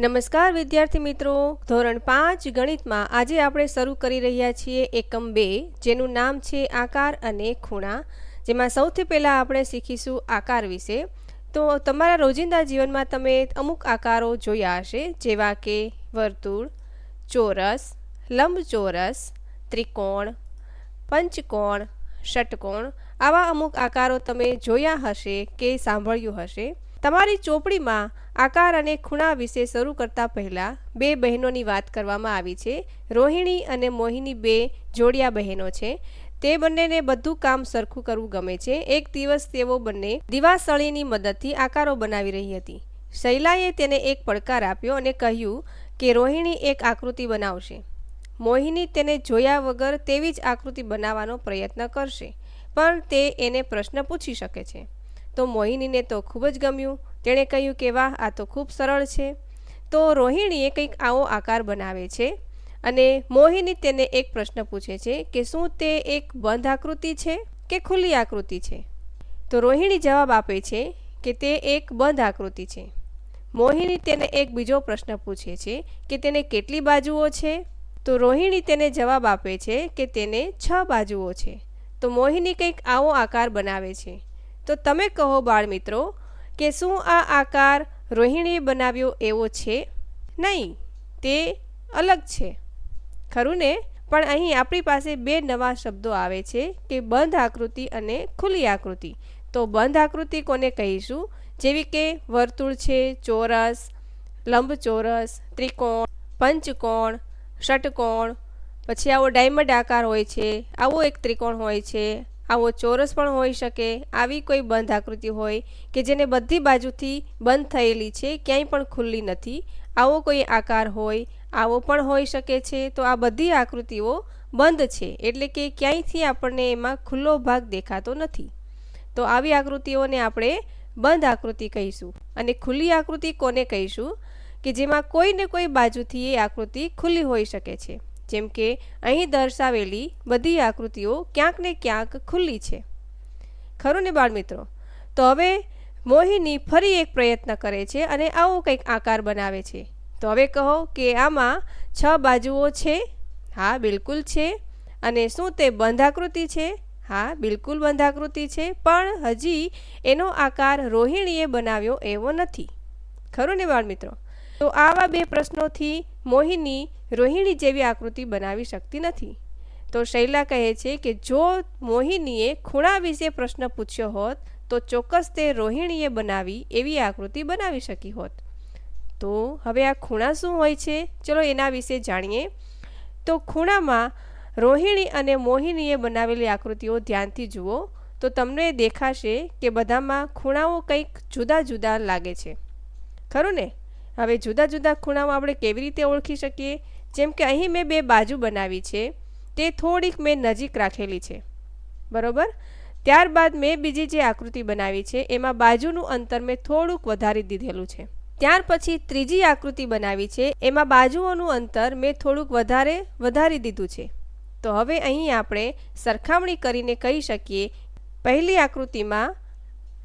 નમસ્કાર વિદ્યાર્થી મિત્રો. ધોરણ પાંચ ગણિતમાં આજે આપણે શરૂ કરી રહ્યા છીએ એકમ બે, જેનું નામ છે આકાર અને ખૂણા. જેમાં સૌથી પહેલાં આપણે શીખીશું આકાર વિશે. તો તમારા રોજિંદા જીવનમાં તમે અમુક આકારો જોયા હશે, જેવા કે વર્તુળ, ચોરસ, લંબચોરસ, ત્રિકોણ, પંચકોણ, ષટકોણ. આવા અમુક આકારો તમે જોયા હશે કે સાંભળ્યું હશે. તમારી ચોપડીમાં આકાર અને ખૂણા વિશે શરૂ કરતા પહેલાં બે બહેનોની વાત કરવામાં આવી છે. રોહિણી અને મોહિની બે જોડિયા બહેનો છે. તે બંનેને બધું કામ સરખું કરવું ગમે છે. એક દિવસ તેઓ બંને દિવાસળીની મદદથી આકારો બનાવી રહી હતી. શૈલાએ તેને એક પડકાર આપ્યો અને કહ્યું કે રોહિણી એક આકૃતિ બનાવશે. મોહિની તેને જોયા વગર તેવી જ આકૃતિ બનાવવાનો પ્રયત્ન કરશે, પણ તે એને પ્રશ્ન પૂછી શકે છે. તો મોહિનીને તો ખૂબ જ ગમ્યું. તેણે કહ્યું કે વાહ, આ તો ખૂબ સરળ છે. તો રોહિણીએ કંઈક આવો આકાર બનાવે છે અને મોહિની તેને એક પ્રશ્ન પૂછે છે કે શું તે એક બંધ આકૃતિ છે કે ખુલ્લી આકૃતિ છે? તો રોહિણી જવાબ આપે છે કે તે એક બંધ આકૃતિ છે. મોહિની તેને એક બીજો પ્રશ્ન પૂછે છે કે તેને કેટલી બાજુઓ છે? તો રોહિણી તેને જવાબ આપે છે કે તેને છ બાજુઓ છે. તો મોહિની કંઈક આવો આકાર બનાવે છે. તો તમે કહો બાળ મિત્રો કે શું આ આકાર રોહિણીએ બનાવ્યો એવો છે? નહીં, તે અલગ છે. ખરું ને? પણ અહીં આપણી પાસે બે નવા શબ્દો આવે છે કે બંધ આકૃતિ અને ખુલ્લી આકૃતિ. તો બંધ આકૃતિ કોને કહીશું? જેવી કે વર્તુળ છે, ચોરસ, લંબચોરસ, ત્રિકોણ, પંચકોણ, ષટકોણ, પછી આવો ડાયમંડ આકાર હોય છે, આવો એક ત્રિકોણ હોય છે. આવો ચોરસ પણ હોઈ શકે, આવી કોઈ બંધ આકૃતિ હોય કે જેને બધી બાજુથી બંધ થયેલી છે, ક્યાંય પણ ખુલ્લી નથી. આવો કોઈ આકાર હોય, આવો પણ હોઈ શકે છે, તો આ બધી આકૃતિઓ બંધ છે, એટલે કે ક્યાંયથી આપણને એમાં ખુલ્લો ભાગ દેખાતો નથી. તો આવી આકૃતિઓને આપણે બંધ આકૃતિ કહીશું અને ખુલ્લી આકૃતિ કોને કહીશું? કે જેમાં કોઈ ને કોઈ બાજુથી એ આકૃતિ ખુલ્લી હોઈ શકે છે. જેમ કે અહીં દર્શાવેલી બધી આકૃતિઓ ક્યાંક ને ક્યાંક ખુલ્લી છે. ખરું ને બાળમિત્રો? તો હવે મોહિની ફરી એક પ્રયત્ન કરે છે અને આવો કંઈક આકાર બનાવે છે. તો હવે કહો કે આમાં છ બાજુઓ છે? હા, બિલકુલ છે. અને શું તે બંધાકૃતિ છે? હા, બિલકુલ બંધાકૃતિ છે, પણ હજી એનો આકાર રોહિણીએ બનાવ્યો એવો નથી. ખરું ને બાળમિત્રો? તો આવા બે પ્રશ્નોથી મોહિની રોહિણી જેવી આકૃતિ બનાવી શકતી નથી. તો શૈલા કહે છે કે જો મોહિનીએ ખૂણા વિશે પ્રશ્ન પૂછ્યો હોત, તો ચોક્કસ તે રોહિણીએ બનાવી એવી આકૃતિ બનાવી શકી હોત. તો હવે આ ખૂણા શું હોય છે? ચલો એના વિશે જાણીએ. તો ખૂણામાં રોહિણી અને મોહિનીએ બનાવેલી આકૃતિઓ ધ્યાનથી જુઓ. તો તમને દેખાશે કે બધામાં ખૂણાઓ કંઈક જુદા જુદા લાગે છે. ખરું ને? હવે જુદા જુદા ખૂણાઓ આપણે કેવી રીતે ઓળખી શકીએ? જેમ કે અહીં મેં બે બાજુ બનાવી છે, તે થોડીક મેં નજીક રાખેલી છે. બરાબર? ત્યારબાદ મેં બીજી જે આકૃતિ બનાવી છે, એમાં બાજુનું અંતર મેં થોડુંક વધારી દીધેલું છે. ત્યાર પછી ત્રીજી આકૃતિ બનાવી છે, એમાં બાજુઓનું અંતર મેં થોડુંક વધારે વધારી દીધું છે. તો હવે અહીં આપણે સરખામણી કરીને કહી શકીએ, પહેલી આકૃતિમાં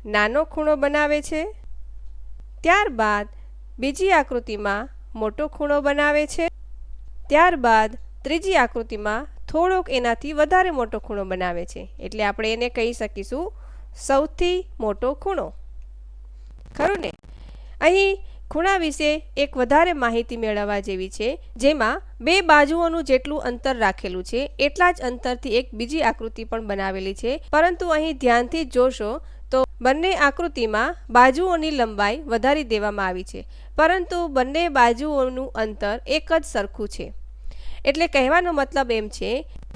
નાનો ખૂણો બનાવે છે, ત્યારબાદ બીજી આકૃતિમાં મોટો ખૂણો બનાવે છે ત્યારબાદ ત્રીજી આકૃતિમાં થોડોક એનાથી વધારે મોટો ખૂણો બનાવે છે. એટલે આપણે એને કહી શકીશું સૌથી મોટો ખૂણો. ખરું ને? અહીં ખૂણા વિશે એક વધારે માહિતી મેળવવા જેવી છે, જેમાં બે બાજુઓનું જેટલું અંતર રાખેલું છે, એટલા જ અંતરથી એક બીજી આકૃતિ પણ બનાવેલી છે. પરંતુ અહીં ધ્યાનથી જોશો તો બંને આકૃતિમાં બાજુઓની લંબાઈ વધારી દેવામાં આવી છે, પરંતુ બંને બાજુઓનું અંતર એક જ સરખું છે. એટલે કહેવાનો મતલબ એમ છે,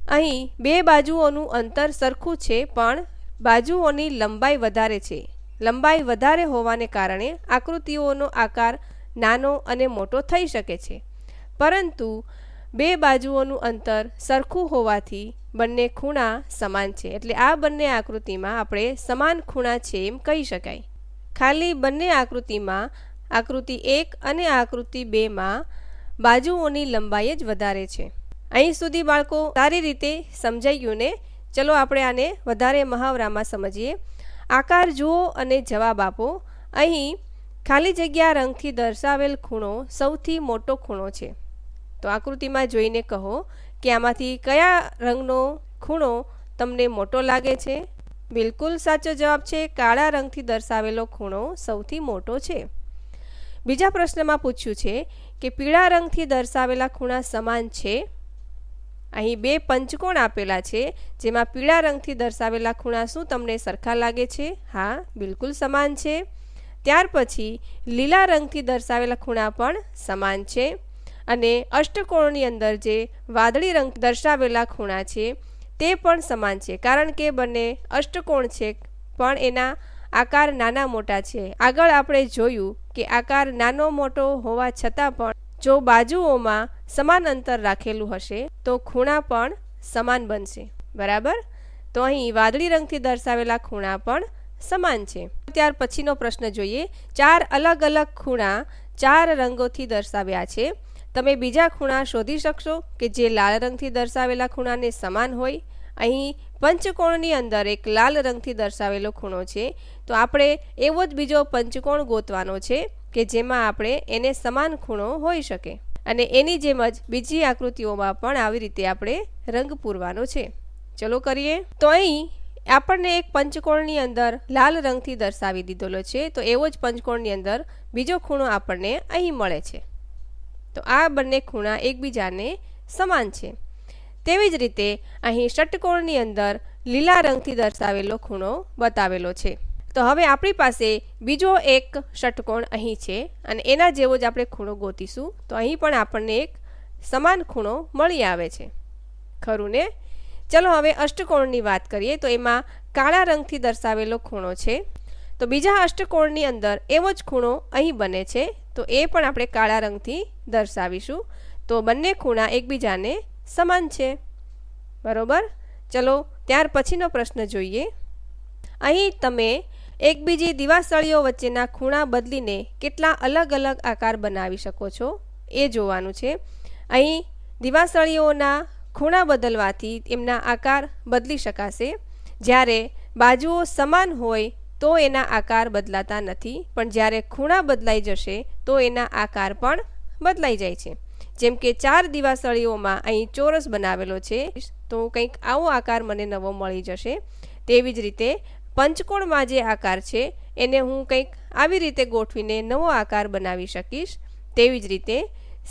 અહીં બે બાજુઓનું અંતર સરખું છે, પણ બાજુઓની લંબાઈ વધારે છે. લંબાઈ વધારે હોવાને કારણે આકૃતિઓનો આકાર નાનો અને મોટો થઈ શકે છે. પરંતુ બે બાજુઓનું અંતર સરખું હોવાથી બંને ખૂણા સમાન છે, એટલે આ બંને આકૃતિમાં આપણે સમાન ખૂણા છે એમ કહી શકાય. ખાલી બંને આકૃતિમાં, આકૃતિ એક અને આકૃતિ બેમાં બાજુઓની લંબાઈ જ વધારે છે. અહીં સુધી બાળકો સારી રીતે સમજાઈ ગયું ને ચલો આપણે આને વધારે મહાવરામાં સમજીએ. આકાર જુઓ અને જવાબ આપો. અહીં ખાલી જગ્યા રંગથી દર્શાવેલ ખૂણો સૌથી મોટો ખૂણો છે. તો આકૃતિમાં જોઈને કહો કે આમાંથી કયા રંગનો ખૂણો તમને મોટો લાગે છે? બિલકુલ સાચો જવાબ છે, કાળા રંગથી દર્શાવેલો ખૂણો સૌથી મોટો છે. બીજા પ્રશ્નમાં પૂછ્યું છે કે પીળા રંગથી દર્શાવેલા ખૂણા સમાન છે. અહીં બે પંચકોણ આપેલા છે, જેમાં પીળા રંગથી દર્શાવેલા ખૂણા શું તમને સરખા લાગે છે? હા, બિલકુલ સમાન છે. ત્યાર પછી લીલા રંગથી દર્શાવેલા ખૂણા પણ સમાન છે. અને અષ્ટકોણની અંદર જે વાદળી રંગ દર્શાવેલા ખૂણા છે, તે પણ સમાન છે. કારણ કે બંને અષ્ટકોણ છે, પણ એના આકાર નાના મોટા છે. આગળ આપણે જોયું કે આકાર નાનો મોટો હોવા છતાં પણ જો બાજુઓમાં સમાન અંતર રાખેલું હશે, તો ખૂણા પણ સમાન બનશે. બરાબર? તો અહીં વાદળી રંગથી દર્શાવેલા ખૂણા પણ સમાન છે. ત્યાર પછીનો પ્રશ્ન જોઈએ. ચાર અલગ અલગ ખૂણા ચાર રંગોથી દર્શાવ્યા છે. તમે બીજા ખૂણા શોધી શકશો કે જે લાલ રંગથી દર્શાવેલા ખૂણાને સમાન હોય? અહીં પંચકોણની અંદર એક લાલ રંગથી દર્શાવેલો ખૂણો છે. તો આપણે એવો જ બીજો પંચકોણ ગોતવાનો છે કે જેમાં આપણે એને સમાન ખૂણો હોઈ શકે. અને એની જેમ જ બીજી આકૃતિઓમાં પણ આવી રીતે આપણે રંગ પૂરવાનો છે. ચલો કરીએ. તો અહીં આપણને એક પંચકોણની અંદર લાલ રંગથી દર્શાવી દીધેલો છે. તો એવો જ પંચકોણની અંદર બીજો ખૂણો આપણને અહીં મળે છે. તો આ બંને ખૂણા એકબીજાને સમાન છે. તેવી જ રીતે અહીં ષટકોણની અંદર લીલા રંગથી દર્શાવેલો ખૂણો બતાવેલો છે. તો હવે આપણી પાસે બીજો એક ષટકોણ અહીં છે અને એના જેવો જ આપણે ખૂણો ગોતીશું. તો અહીં પણ આપણને એક સમાન ખૂણો મળી આવે છે. ખરું ને? ચલો હવે અષ્ટકોણની વાત કરીએ તો એમાં કાળા રંગથી દર્શાવેલો ખૂણો છે. તો બીજા અષ્ટકોણની અંદર એવો જ ખૂણો અહીં બને છે. તો એ પણ આપણે કાળા રંગથી દર્શાવીશું. તો બંને ખૂણા એકબીજાને સમાન છે. બરોબર? ચલો, ત્યાર પછીનો પ્રશ્ન જોઈએ. અહીં તમે એકબીજી દિવાસળીઓ વચ્ચેના ખૂણા બદલીને કેટલા અલગ અલગ આકાર બનાવી શકો છો એ જોવાનું છે. અહીં દિવાસળીઓના ખૂણા બદલવાથી એમના આકાર બદલી શકાશે. જ્યારે બાજુઓ સમાન હોય તો એના આકાર બદલાતા નથી, પણ જ્યારે ખૂણા બદલાઈ જશે તો એના આકાર પણ બદલાઈ જાય છે. જેમ કે ચાર દિવાસળીઓમાં અહીં ચોરસ બનાવેલો છે, તો કંઈક આવો આકાર મને નવો મળી જશે. તેવી જ રીતે પંચકોણમાં જે આકાર છે, એને હું કંઈક આવી રીતે ગોઠવીને નવો આકાર બનાવી શકીશ. તેવી જ રીતે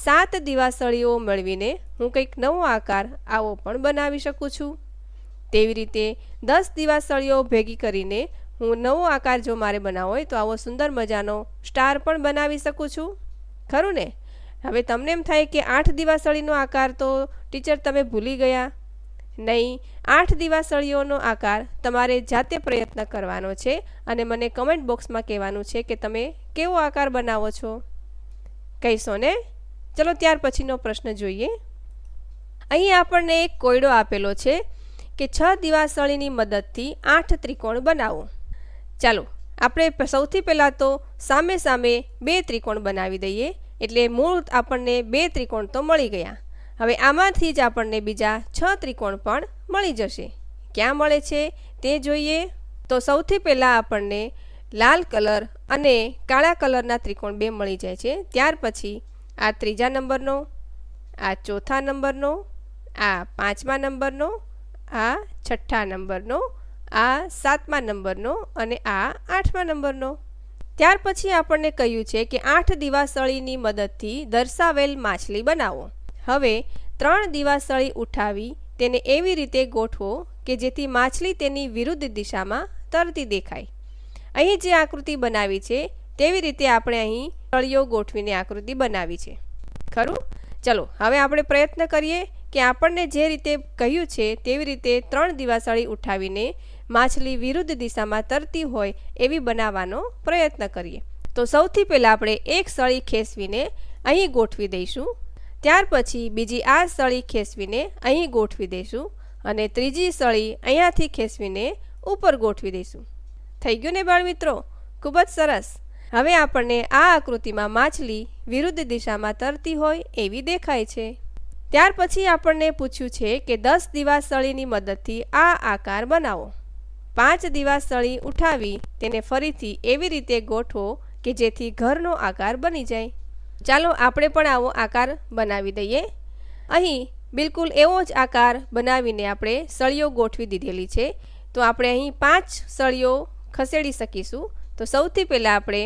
સાત દિવાસળીઓ મેળવીને હું કંઈક નવો આકાર આવો પણ બનાવી શકું છું. તેવી રીતે દસ દિવાસળીઓ ભેગી કરીને હું નવો આકાર જો મારે બનાવવો હોય, તો આવો સુંદર મજાનો સ્ટાર પણ બનાવી શકું છું. ખરું ને? હવે તમને એમ થાય કે આઠ દિવાસળીનો આકાર તો, ટીચર તમે ભૂલી ગયા. નહીં, આઠ દિવાસળીઓનો આકાર તમારે જાતે પ્રયત્ન કરવાનો છે અને મને કમેન્ટ બોક્સમાં કહેવાનું છે કે તમે કેવો આકાર બનાવો છો. કહીશો ને? ચલો ત્યાર પછીનો પ્રશ્ન જોઈએ. અહીં આપણને એક કોયડો આપેલો છે કે છ દિવાસળીની મદદથી આઠ ત્રિકોણ બનાવો. ચાલો, આપણે સૌથી પહેલાં તો સામે સામે બે ત્રિકોણ બનાવી દઈએ. એટલે મૂળ આપણને બે ત્રિકોણ તો મળી ગયા. હવે આમાંથી જ આપણને બીજા છ ત્રિકોણ પણ મળી જશે. ક્યાં મળે છે તે જોઈએ. તો સૌથી પહેલાં આપણને લાલ કલર અને કાળા કલરના ત્રિકોણ બે મળી જાય છે. ત્યાર પછી આ ત્રીજા નંબરનો, આ ચોથા નંબરનો, આ પાંચમા નંબરનો, આ છઠ્ઠા નંબરનો, આ સાતમા નંબરનો અને આ આઠમા નંબરનો. ત્યાર પછી આપણને કહ્યું છે કે આઠ દિવાસળીની મદદથી દર્શાવેલ માછલી બનાવો. હવે ત્રણ દિવાસળી ઉઠાવી તેને એવી રીતે ગોઠવો કે જેથી માછલી તેની વિરુદ્ધ દિશામાં તરતી દેખાય. અહીં જે આકૃતિ બનાવી છે, તેવી રીતે આપણે અહીં સળીઓ ગોઠવીને આકૃતિ બનાવી છે. ખરું? ચલો, હવે આપણે પ્રયત્ન કરીએ કે આપણને જે રીતે કહ્યું છે, તેવી રીતે ત્રણ દિવાસળી ઉઠાવીને માછલી વિરુદ્ધ દિશામાં તરતી હોય એવી બનાવવાનો પ્રયત્ન કરીએ. તો સૌથી પહેલાં આપણે એક સળી ખેસવીને અહીં ગોઠવી દઈશું. ત્યાર પછી બીજી આ સળી ખેસવીને અહીં ગોઠવી દઈશું અને ત્રીજી સળી અહીંયાથી ખેંચવીને ઉપર ગોઠવી દઈશું. થઈ ગયું ને બાળ મિત્રો ખૂબ જ સરસ. હવે આપણને આ આકૃતિમાં માછલી વિરુદ્ધ દિશામાં તરતી હોય એવી દેખાય છે. ત્યાર પછી આપણને પૂછ્યું છે કે દસ દિવાસળીની મદદથી આ આકાર બનાવો. પાંચ દિવાસળી ઉઠાવી તેને ફરીથી એવી રીતે ગોઠવો કે જેથી ઘરનો આકાર બની જાય. ચાલો આપણે પણ આવો આકાર બનાવી દઈએ. અહીં બિલકુલ એવો જ આકાર બનાવીને આપણે સળીઓ ગોઠવી દીધેલી છે. તો આપણે અહીં પાંચ સળીઓ ખસેડી શકીશું. તો સૌથી પહેલાં આપણે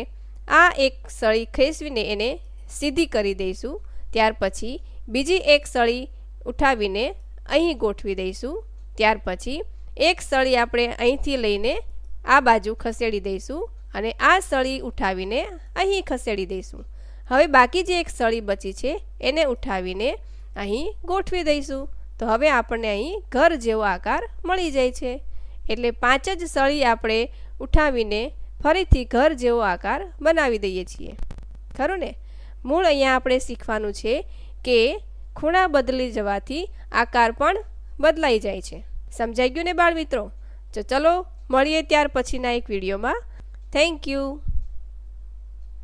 આ એક સળી ખેંચવીને એને સીધી કરી દઈશું. ત્યાર પછી બીજી એક સળી ઉઠાવીને અહીં ગોઠવી દઈશું. ત્યાર પછી એક સળી આપણે અહીંથી લઈને આ બાજુ ખસેડી દઈશું અને આ સળી ઉઠાવીને અહીં ખસેડી દઈશું. હવે બાકી જે એક સળી બચી છે, એને ઉઠાવીને અહીં ગોઠવી દઈશું. તો હવે આપણને અહીં ઘર જેવો આકાર મળી જાય છે. એટલે પાંચ જ સળી આપણે ઉઠાવીને ફરીથી ઘર જેવો આકાર બનાવી દઈએ છીએ. ખરું ને? મૂળ અહીંયા આપણે શીખવાનું છે કે ખૂણા બદલી જવાથી આકાર પણ બદલાઈ જાય છે. સમજાઈ ગયું ને બાળ મિત્રો તો ચલો મળીએ ત્યાર પછીના એક વિડીયોમાં. Thank you